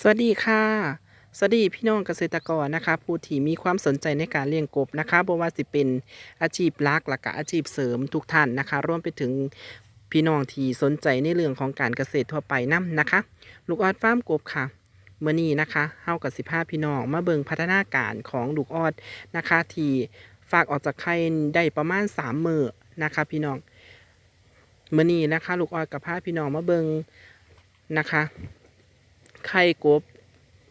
สวัสดีค่ะ สวัสดีพี่น้องเกษตรกรนะคะผู้ที่มีความสนใจในการเลี้ยงกบนะคะบ่ว่าสิเป็นอาชีพหลักและก็อาชีพเสริมทุกท่านนะคะรวมไปถึงพี่น้องที่สนใจในเรื่องของการเกษตรทั่วไปนํนะคะ ลูกออดฟาร์มกบค่ะเมื่อนี้นะคะเฮากับสิพาพี่น้องมาเบิ่งพัฒนาการของลูกออดนะคะที่ฝากออกจากไข่ได้ประมาณ3มื้อนะคะ พี่น้องเมื่อนี้นะคะ ลูกออดกับพาพี่น้องมาเบิ่งนะคะ ไข่กบ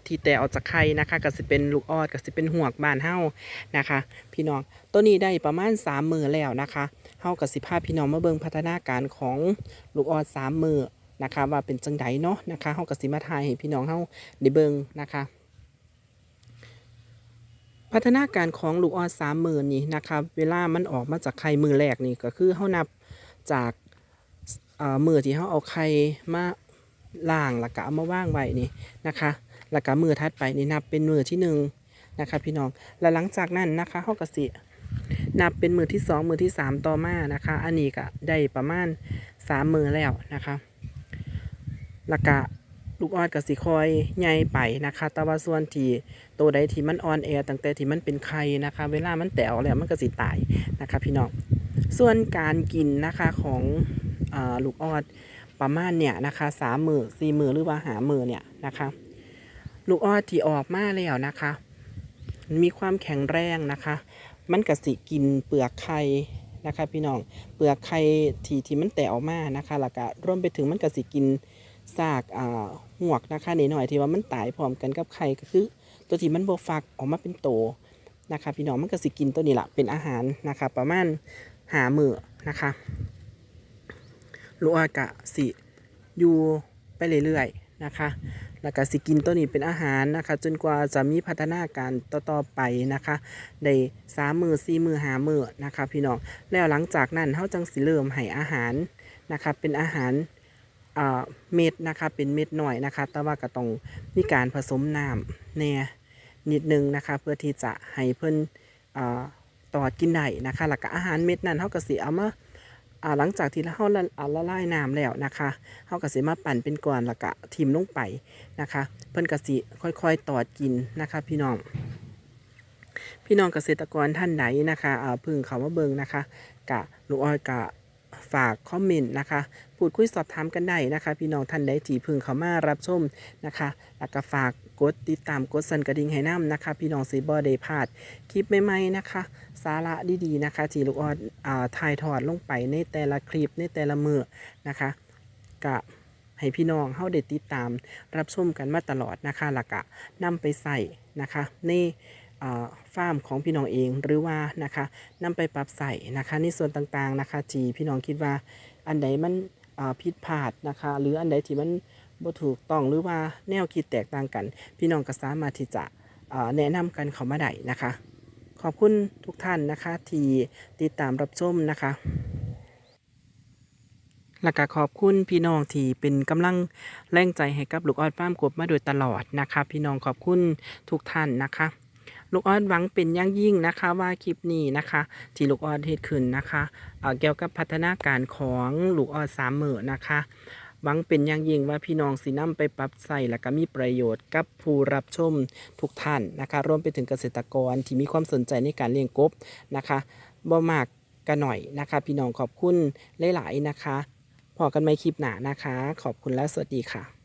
ที่แต่ออกจากไข่นะคะก็สิเป็นลูกออดก็สิเป็นหวกบ้านเฮานะคะ พี่น้องตัวนี้ได้ประมาณ3มือแล้วนะคะเฮากับสิพาพี่น้องมาเบิ่งพัฒนาการของลูกออด3มือนะคะ ว่าเป็นจังไดเนาะนะคะเฮากับสิมาทายให้พี่น้องเฮาได้เบิ่งนะคะ พัฒนาการของลูกออดสามมือนี่นะคะเวลามันออกมาจากไข่มือแรกนี่ก็คือเฮานับจากอ่อมือที่เฮาเอาไข่มา ล่างแล้วก็เอามาว่างไว้นี่นะคะแล้วก็มือถัดไปนี่นับเป็นมือที่หนึ่งนะคะพี่น้องแล้วหลังจากนั้นนะคะเฮาก็สินับเป็นมือที่สองมือที่สามต่อมานะคะ อันนี้ก็ได้ประมาณสามมือแล้วนะคะแล้วก็ลูกออดก็สิคอยใหญ่ไปนะคะ แต่ว่าส่วนที่ตัวใดที่มันออนแอร์ตั้งแต่ที่มันเป็นไข่นะคะ เวลามันแตกออกแล้วมันก็สิตายนะคะ พี่น้อง ส่วนการกินนะคะของอลูกออด ประมาณเนี่ยนะคะสามมือสี่มือหรือว่าหามือเนี่ยนะคะ ลูกออดที่ออกมาแล้วนะคะ มีความแข็งแรงนะคะ มันก็สิกินเปลือกไข่นะคะพี่น้องเปลือกไข่ที่ที่มันแตกออกมานะคะแล้วก็รวมไปถึงมันก็สิกินซากอ่าหวกนะคะนิดหน่อยที่ว่ามันตายพร้อมกันกับไข่ก็คือ ตัวที่มันบฟักออกมาเป็นโตนะคะพี่น้องมันก็สิกินตัวนี้แหละเป็นอาหารนะคะ ประมาณหามือนะคะ ลูกอากะสิอยู่ไปเรื่อยๆนะคะ แล้วก็สิกินตัวนี้เป็นอาหารนะคะ จนกว่าจะมีพัฒนาการต่อๆไปนะคะได้สามมือสี่มือหามือนะคะพี่น้องแล้วหลังจากนั้นเขาจังสิเริ่มให้อาหารนะคะเป็นอาหารเม็ดนะคะเป็นเม็ดหน่อยนะคะ แต่ว่าก็ต้องมีการผสมน้ำแน่นิดนึงนะคะ เพื่อที่จะให้เพิ่นอ่าตอดกินได้นะคะแล้วก็อาหารเม็ดนั้นเฮาก็สิเอามา หลังจากที่เราละอ่าละลายน้ำแล้วนะคะเขาก็สิมาปั่นเป็นก้อนแล้วก็ทิมลงไปนะคะ เพิ่นก็สิค่อยๆตอดกินนะคะ พี่น้อง พี่น้องเกษตรกรท่านไหนนะคะอ่าเพึ่งเขามาเบิงนะคะกะลูกอ้อยกะ ฝากคอมเมนต์นะคะ พูดคุยสอบถามกันได้นะคะ พี่น้องท่านใดที่พึงเขามารับชมนะคะแล้วก็ฝากกดติดตามกดสั่นกระดิ่งให้น้ำนะคะ พี่น้องสีบอได้พาดคลิปใหม่ๆนะคะ สาระดีๆนะคะ ที่ลูกออดอ่าถ่ายทอดลงไปในแต่ละคลิปในแต่ละมือนะคะกะให้พี่น้องเฮาได้ติดตามรับชมกันมาตลอดนะคะแล้วก็นำไปใส่นะคะใน ฟาร์มของพี่น้องเองหรือว่านะคะนำไปปรับใส่นะคะในส่วนต่างๆนะคะทีพี่น้องคิดว่าอันใดมันผิดพลาดนะคะ หรืออันใดที่มันบ่ถูกต้องหรือว่าแนวคิดแตกต่างกัน พี่น้องก็สามารถที่จะแนะนำกันเข้ามาได้นะคะ ขอบคุณทุกท่านนะคะที่ติดตามรับชมนะคะและก็ขอบคุณพี่น้องที่เป็นกำลังแรงใจให้กับลูกออดฟาร์มกบมาโดยตลอดนะคะ พี่น้องขอบคุณทุกท่านนะคะ ลูกออดหวังเป็นอย่างยิ่งนะคะว่าคลิปนี้นะคะ ที่ลูกออดเฮ็ดขึ้นนะคะเออเกี่ยวกับพัฒนาการของลูกออดสามมือนะคะหวังเป็นอย่างยิ่งว่าพี่น้องสินำไปปรับใส่และก็มีประโยชน์กับผู้รับชมทุกท่านนะคะ รวมไปถึงเกษตรกรที่มีความสนใจในการเลี้ยงกบนะคะบ่มากก็หน่อยนะคะ พี่น้องขอบคุณหลาย ๆ นะคะพอกันใหม่คลิปหนานะคะ ขอบคุณและสวัสดีค่ะ